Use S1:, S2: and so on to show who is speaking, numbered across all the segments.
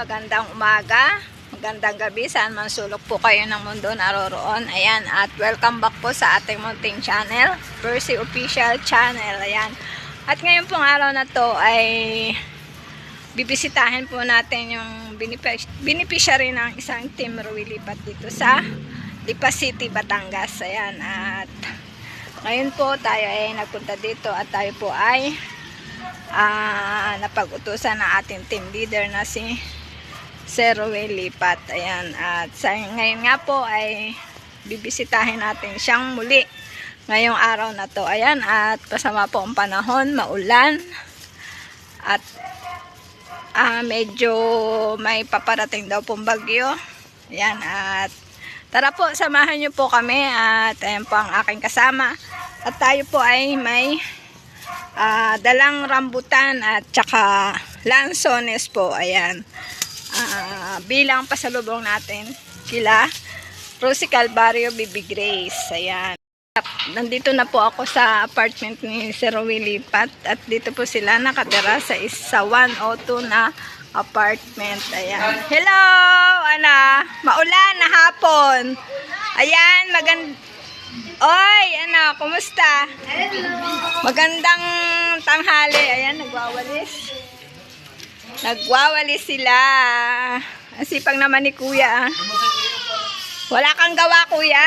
S1: magandang umaga, magandang gabi, saan man sulok po kayo ng mundo naroroon. Ayan, at welcome back po sa ating munting channel, Percy Official Channel. Ayan, at ngayon pong araw na to ay bibisitahin po natin yung beneficiary ng isang team lipat dito sa Lipa City, Batangas. Ayan, at ngayon po tayo ay nagpunta dito at tayo po ay uh, napag-utusan ng ating team leader na si zero way lipat. Ayan. At sa, ngayon nga po ay bibisitahin natin siyang muli ngayong araw na to. Ayan. At pasama po ang panahon, maulan. At uh, medyo may paparating daw pong bagyo. Ayan. At tara po, samahan niyo po kami. At ayan po ang aking kasama. At tayo po ay may uh, dalang rambutan at tsaka lansones po. Ayan uh, bilang pasalubong natin kila Rosie Calvario Bibi Grace. Ayan. Nandito na po ako sa apartment ni Sir Willie Pat at dito po sila nakatira sa isa 102 na apartment. Ayan. Hello, Ana. Maulan na hapon. Ayan, maganda. Oy, ano, kumusta? Hello. Magandang tanghali. Ayan, nagwawalis. Nagwawali sila. Ang naman ni kuya. Ah. Wala kang gawa kuya?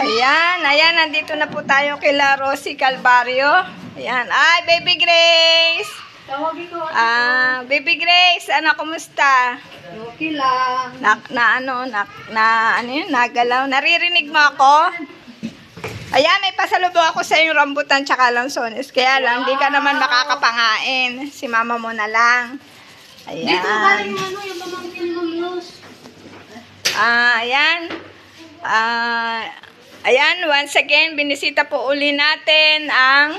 S1: Ayan, ayan. Nandito na po tayo kila Rosie Calvario. Ayan. Ay, Baby Grace! Ah, Baby Grace, ano, kumusta?
S2: Okay lang.
S1: Na, na ano, na, na, ano yun, nagalaw. Naririnig mo ako? Ayan, may pasalubong ako sa yung rambutan tsaka lansones. Kaya lang, wow. di ka naman makakapangain. Si mama mo na lang.
S2: Ayan. Dito galing ano, yung pamangkin mo,
S1: Ah, ayan. Ah, ayan, once again, binisita po uli natin ang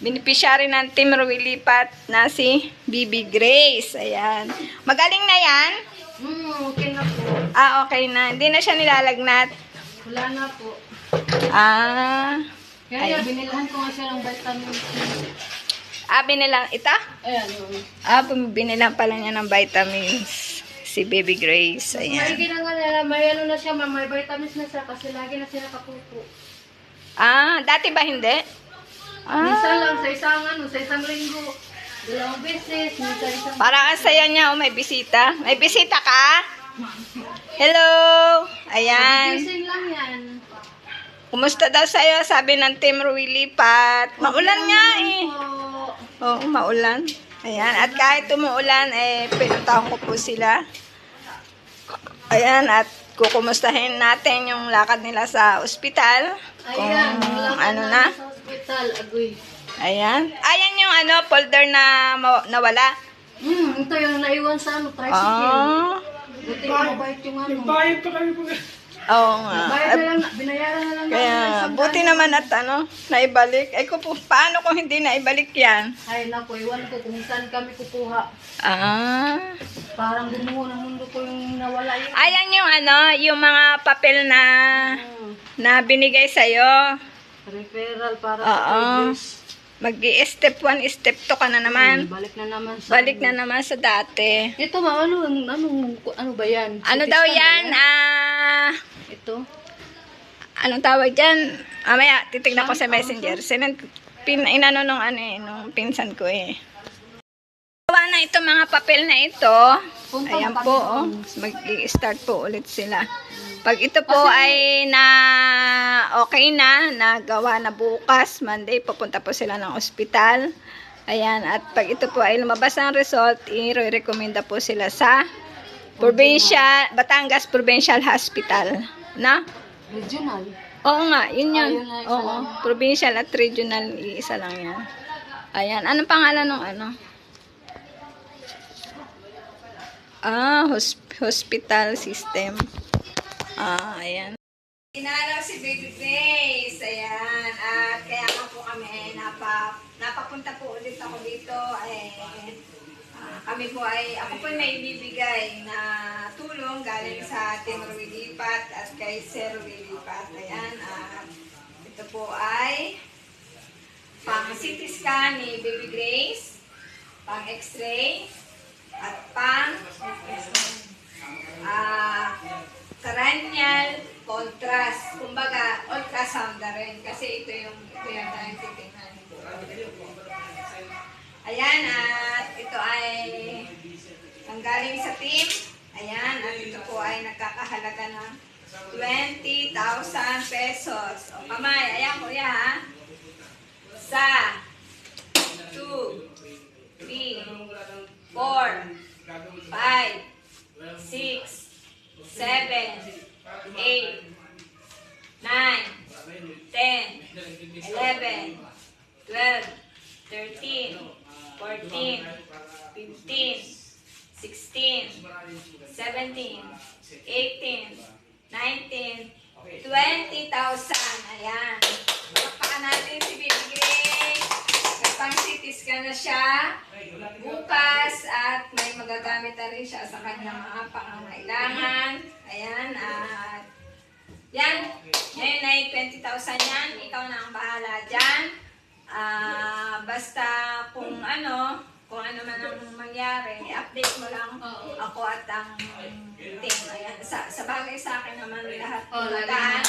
S1: binipisyari ng Team Ruilipat na si BB Grace. Ayan. Magaling na yan?
S2: Mm, okay na po.
S1: Ah, okay na. Hindi na siya nilalagnat?
S2: Wala na po.
S1: Ah.
S2: Kaya binilahan ko nga siya ng vitamin C.
S1: Ah, binilang ita? Ayan. Ah, binilang pala niya ng vitamins. Si Baby Grace.
S2: Ayan. May ginagawa nila. May ano na siya, ma'am. May vitamins na siya kasi lagi na siya nakapupo.
S1: Ah, dati ba hindi?
S2: Ah. Minsan lang, sa isang ano, sa isang linggo. Dalawang beses, minsan
S1: isang... Parang ang saya niya, oh, may bisita. May bisita ka? Hello! Ayan.
S2: Gising lang yan.
S1: Kumusta daw sa'yo? Sabi ng Team Lipat. Maulan nga eh. Oo, oh, maulan. Ayan, at kahit umuulan, eh, pinuntahan ko po sila. Ayan, at kukumustahin natin yung lakad nila sa ospital.
S2: Ayan, kung ano na. Sa ospital, agoy.
S1: Ayan. Ayan yung ano, folder na nawala.
S2: Hmm, ito yung naiwan sa ano, tricycle. Oh. Buti mabait yung ano.
S3: Nagbayad pa kayo po.
S1: Oo nga.
S2: Bayad na lang, binayaran na lang.
S1: Kaya, na buti naman at ano, naibalik. Ay ko po, paano kung hindi naibalik yan?
S2: Ay, naku, iwan ko kung saan kami kukuha.
S1: Ah.
S2: Parang gumuho ng mundo ko yung nawala
S1: yun. Ayan ah, yung ano, yung mga papel na, hmm. na binigay sa'yo.
S2: Referral para
S1: Oo. sa tables. Mag-step 1, step 2 ka na naman.
S2: Hmm, balik na naman
S1: sa Balik na ano. naman sa dati.
S2: Ito ma, ano, ano, ano ba yan?
S1: Ano Kutistan daw yan? Ah, ito anong tawag diyan mamaya titignan ko sa messenger sinend pin inano nung ano eh nung pinsan ko eh gawa na ito mga papel na ito ayan po oh mag-start po ulit sila pag ito po ay na okay na, nagawa na bukas, Monday, papunta po sila ng ospital. Ayan, at pag ito po ay lumabas ang result, i-recommenda po sila sa Provincial, Batangas Provincial Hospital. Na? Regional. Oo nga, yun ah, yun. Oo, provincial at regional, isa lang yan. Ayan, anong pangalan ng ano? Ah, hosp hospital system. Ah, ayan. Inalaw si Baby Face. Ayan. At kaya nga po kami, eh, napa, napapunta po ulit ako dito. Eh, kami po ay, ako po ay may bibigay na tulong galing sa Team Ruilipat at kay Sir Ruilipat. Ayan, at ah, ito po ay pang CT scan ni Baby Grace, pang X-ray, at pang uh, ah, cranial contrast. Kumbaga, ultrasound na rin kasi ito yung, ito yung tayong titingnan. Ayan, ah, uh, ito ay galing sa team. Ayan, at ito po ay nagkakahalaga ng 20,000 pesos. O kamay, ayan kuya ha. Sa 2, 3, 4, 5, 6, 7, 8, 9, 10, 11, 12, 13, 14, 15, 16, 17, 18, 19, 20,000. Ayan. Papakan natin si Baby Grace. Kapang city scan na siya. Bukas at may magagamit na rin siya sa kanyang mga pangangailangan. Ayan. At yan. Ngayon ay 20,000 yan. Ikaw na ang bahala dyan. Uh, basta kung ano, kung ano man ang mangyari, i-update mo lang Oo. ako at ang team. Ayan. Sa, sa bagay sa akin naman lahat oh, lagi na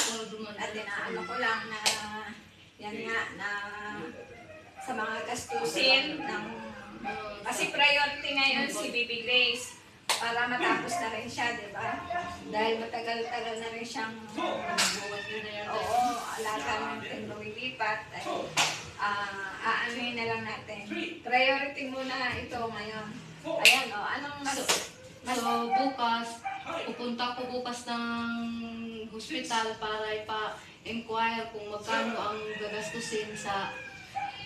S1: At inaano ko lang na, yan nga, na sa mga gastusin ng Kasi priority ngayon si Bibi Grace para matapos na rin siya, di ba? Dahil matagal-tagal na rin siyang oo, um, alata ng lumilipat. Ay, uh, ah, aanuhin na lang natin. Priority muna ito ngayon. Ayan, o, oh, anong mas...
S2: So, bukas, pupunta ko bukas ng hospital para ipa-inquire kung magkano ang gagastusin sa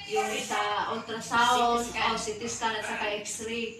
S2: yung sa ultrasound, CT scan. Oh, CT scan at saka x-ray.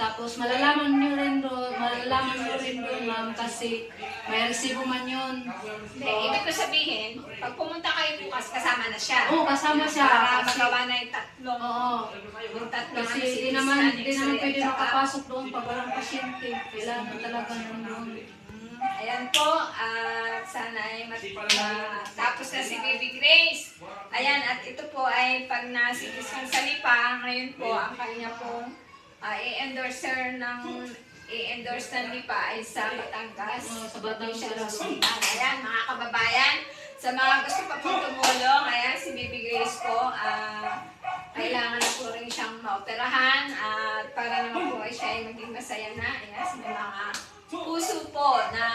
S2: Tapos malalaman nyo rin do, malalaman nyo rin doon ma'am kasi may resibo man yun.
S1: Hindi, ibig ko sabihin, pag pumunta kayo bukas, kasama na siya.
S2: Oo, kasama siya.
S1: Para kasi, magawa na yung tatlong. Oo. Yung tatlong kasi di naman,
S2: di naman pwede makapasok doon pag walang pasyente. Kailangan talaga ng doon.
S1: Mm-hmm. Ayan po, at uh, sana ay matapos ah, uh, na si Baby Grace. Ayan, at ito po ay pag nasigis ng salipa, ngayon po ang kanya pong uh, i-endorser ng i-endorse ng NIPA ay sa Batangas.
S2: Oh, sa Batangas.
S1: Ayan, mga kababayan. Sa mga gusto pa pong tumulong, ayan, si Bibi Grace po, uh, kailangan na po rin siyang maoperahan at uh, para naman po ay siya ay maging masaya na. Ayan, sa mga puso po na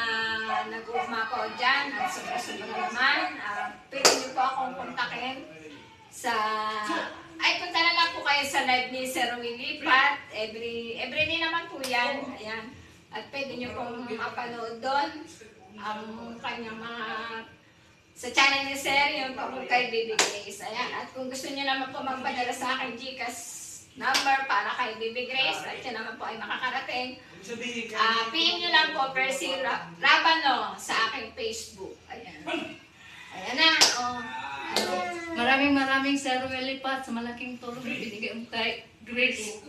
S1: nag-uuma po dyan at sobra-sobra naman. Uh, pwede niyo po akong kontakin sa... Ay, punta na lang po kayo sa live ni Sir Rowing Lipat. Every, every day naman po yan. Ayan. At pwede nyo pong mapanood doon ang kanyang mga... Sa channel ni Sir, yung po kay Baby Grace. Ayan. At kung gusto niyo naman po magpadala sa akin, Gcash number para kay Baby Grace at siya naman po ay makakarating. Uh, ah, PM niyo lang po Percy Rabano sa aking Facebook. Ayan. Ayan na. Oh.
S2: Ayan. Maraming maraming sarong lipat sa malaking tulong na binigay mo kay Grace.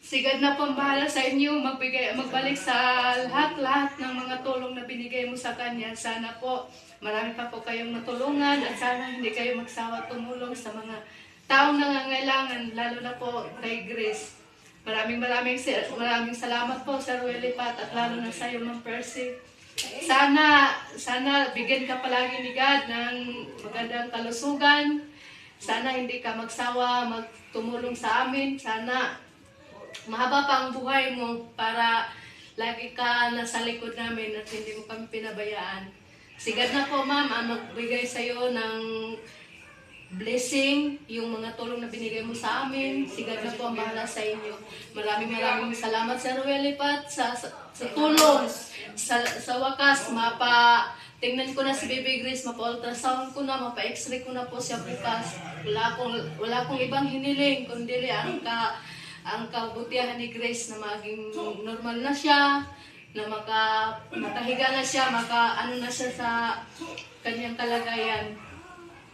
S2: Sigad na pambahala sa inyo magbigay, magbalik sa lahat-lahat ng mga tulong na binigay mo sa Kanya. Sana po marami pa po kayong matulungan at sana hindi kayo magsawa tumulong sa mga taong nangangailangan, lalo na po kay Grace. Maraming maraming, maraming salamat po, Sir Willie at lalo na sa iyo, Ma'am Percy. Sana, sana bigyan ka palagi ni God ng magandang kalusugan. Sana hindi ka magsawa, magtumulong sa amin. Sana mahaba pa ang buhay mo para lagi ka nasa likod namin at hindi mo kami pinabayaan. Sigad na po, ma'am, ang magbigay sa'yo ng blessing, yung mga tulong binigay mo sa amin. Si na po ang bahala sa inyo. Maraming maraming salamat, sa Welipat, sa, sa, sa tulong. Sa, sa wakas, mapa... Tingnan ko na si Baby Grace, mapa-ultrasound ko na, mapa-x-ray ko na po siya bukas. Wala akong, wala akong ibang hiniling, kundi ang ka ang kabutihan ni Grace na maging normal na siya, na maka, makahiga na siya, maka ano na siya sa kanyang kalagayan.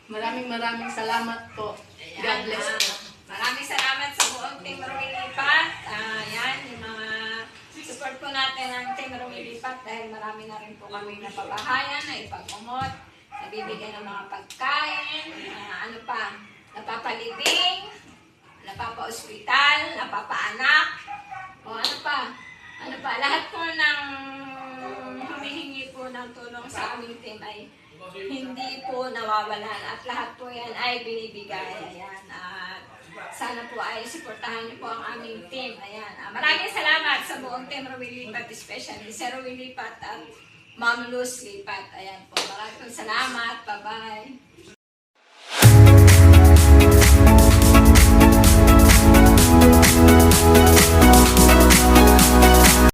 S2: Maraming maraming salamat po. Ayan, God bless po.
S1: maraming salamat sa buong Team Rumilipat. Uh, ayan, yung mga support po natin ang Team Rumilipat dahil marami na rin po kami na napabahayan, na ipagumot, nabibigyan ng mga pagkain, uh, ano pa, napapalibing, napapa-ospital, napapaanak, o ano pa, ano pa, lahat po ng humihingi po ng tulong sa aming team ay hindi po nawawalan at lahat po yan ay binibigay. Ayan. At sana po ay suportahan niyo po ang aming team. Ayan. Uh, maraming salamat sa buong team Rowilipat, especially Sir Rowilipat at Ma'am Luz Lipat. Ayan po. Maraming salamat. Bye-bye.